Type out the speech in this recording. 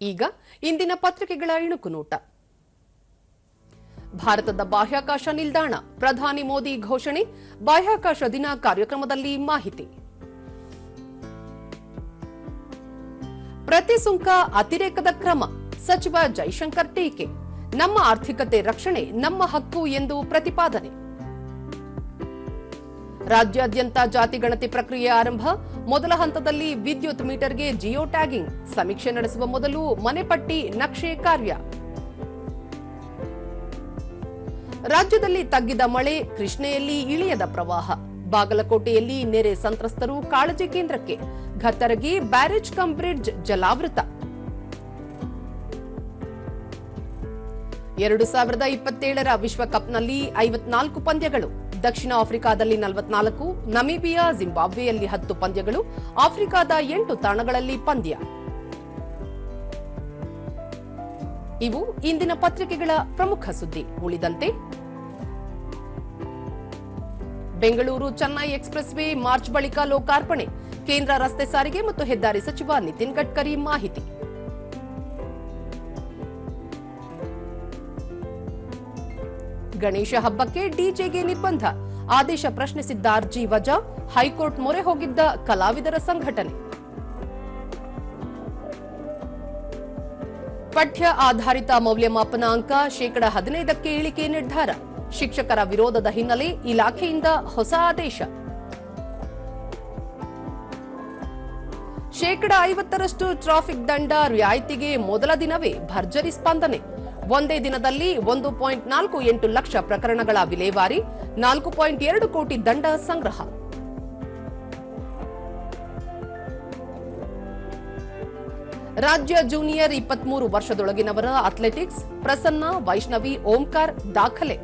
ಈಗ ಇಂದಿನ ಪತ್ರಿಕೆಗಳ ಇಣುಕು ನೋಟ. ಭಾರತದ ಬಾಹ್ಯಾಕಾಶ ನಿಲ್ದಾಣ, ಪ್ರಧಾನಿ ಮೋದಿ ಘೋಷಣೆ, ಬಾಹ್ಯಾಕಾಶ ದಿನ ಕಾರ್ಯಕ್ರಮದಲ್ಲಿ ಮಾಹಿತಿ. ಪ್ರತಿ ಸುಂಕ ಅತಿರೇಕದ ಕ್ರಮ, ಸಚಿವ ಜೈಶಂಕರ್ ಟೀಕೆ. ನಮ್ಮ ಆರ್ಥಿಕತೆ ರಕ್ಷಣೆ, ನಮ್ಮ ಹಕ್ಕು ಎಂದು ಪ್ರತಿಪಾದನೆ. ರಾಜ್ಯಾದ್ಯಂತ ಜಾತಿ ಗಣತಿ ಪ್ರಕ್ರಿಯೆ ಆರಂಭ. ಮೊದಲ ಹಂತದಲ್ಲಿ ವಿದ್ಯುತ್ ಮೀಟರ್ಗೆ ಜಿಯೋ ಟ್ಯಾಗಿಂಗ್. ಸಮೀಕ್ಷೆ ನಡೆಸುವ ಮೊದಲು ಮನೆಪಟ್ಟಿ ನಕ್ಷೆ ಕಾರ್ಯ. ರಾಜ್ಯದಲ್ಲಿ ತಗ್ಗಿದ ಮಳೆ, ಕೃಷ್ಣೆಯಲ್ಲಿ ಇಳಿಯದ ಪ್ರವಾಹ. ಬಾಗಲಕೋಟೆಯಲ್ಲಿ ನೆರೆ ಸಂತ್ರಸ್ತರು ಕಾಳಜಿ ಕೇಂದ್ರಕ್ಕೆ. ಘತ್ತರಗಿ ಬ್ಯಾರೇಜ್ ಕಂ ಬ್ರಿಡ್ಜ್ ಜಲಾವೃತ. ಎರಡು ಸಾವಿರದ ಇಪ್ಪತ್ತೇಳರ ವಿಶ್ವಕಪ್ನಲ್ಲಿ ಐವತ್ನಾಲ್ಕು ಪಂದ್ಯಗಳು. ದಕ್ಷಿಣ ಆಫ್ರಿಕಾದಲ್ಲಿ ನಲವತ್ನಾಲ್ಕು, ನಮೀಬಿಯಾ, ಜಿಂಬಾಬ್ವೆಯಲ್ಲಿ ಹತ್ತು ಪಂದ್ಯಗಳು, ಆಫ್ರಿಕಾದ ಎಂಟು ತಾಣಗಳಲ್ಲಿ ಪಂದ್ಯ. ಇವು ಇಂದಿನ ಪತ್ರಿಕೆಗಳ ಪ್ರಮುಖ ಸುದ್ದಿ. ಉಳಿದಂತೆ, Bengaluru Chennai expressway March ಬಳಿಕ ಲೋಕಾರ್ಪಣೆ. ಕೇಂದ್ರ ರಸ್ತೆ ಸಾರಿಗೆ ಮತ್ತು ಹೆದ್ದಾರಿ ಸಚಿವ ನಿತಿನ್ ಗಡ್ಕರಿ ಮಾಹಿತಿ. ಗಣೇಶ ಹಬ್ಬಕ್ಕೆ ಡಿಜೆಗೆ ನಿರ್ಬಂಧ. ಆದೇಶ ಪ್ರಶ್ನಿಸಿದ್ದ ಅರ್ಜಿ ವಜಾ, ಹೈಕೋರ್ಟ್ ಮೊರೆ ಹೋಗಿದ್ದ ಕಲಾವಿದರ ಸಂಘಟನೆ. ಪಠ್ಯ ಆಧಾರಿತ ಮೌಲ್ಯಮಾಪನ ಅಂಕ ಶೇಕಡ ಹದಿನೈದಕ್ಕೆ ಇಳಿಕೆ ನಿರ್ಧಾರ. ಶಿಕ್ಷಕರ ವಿರೋಧದ ಹಿನ್ನೆಲೆ ಇಲಾಖೆಯಿಂದ ಹೊಸ ಆದೇಶ. ಶೇಕಡ ಐವತ್ತರಷ್ಟು ಟ್ರಾಫಿಕ್ ದಂಡ ರಿಯಾಯಿತಿಗೆ ಮೊದಲ ದಿನವೇ ಭರ್ಜರಿ ಸ್ಪಂದನೆ. ಒಂದೇ ದಿನದಲ್ಲಿ ಒಂದು ಪಾಯಿಂಟ್ ನಾಲ್ಕು ಎಂಟು ಲಕ್ಷ ಪ್ರಕರಣಗಳ ವಿಲೇವಾರಿ, ನಾಲ್ಕು ಪಾಯಿಂಟ್ ಎರಡು ಕೋಟಿ ದಂಡ ಸಂಗ್ರಹ. ರಾಜ್ಯ ಜೂನಿಯರ್ ಇಪ್ಪತ್ಮೂರು ವರ್ಷದೊಳಗಿನವರ ಅಥ್ಲೆಟಿಕ್ಸ್ ಪ್ರಸನ್ನ ವೈಷ್ಣವಿ ಓಂಕಾರ್ ದಾಖಲೆ.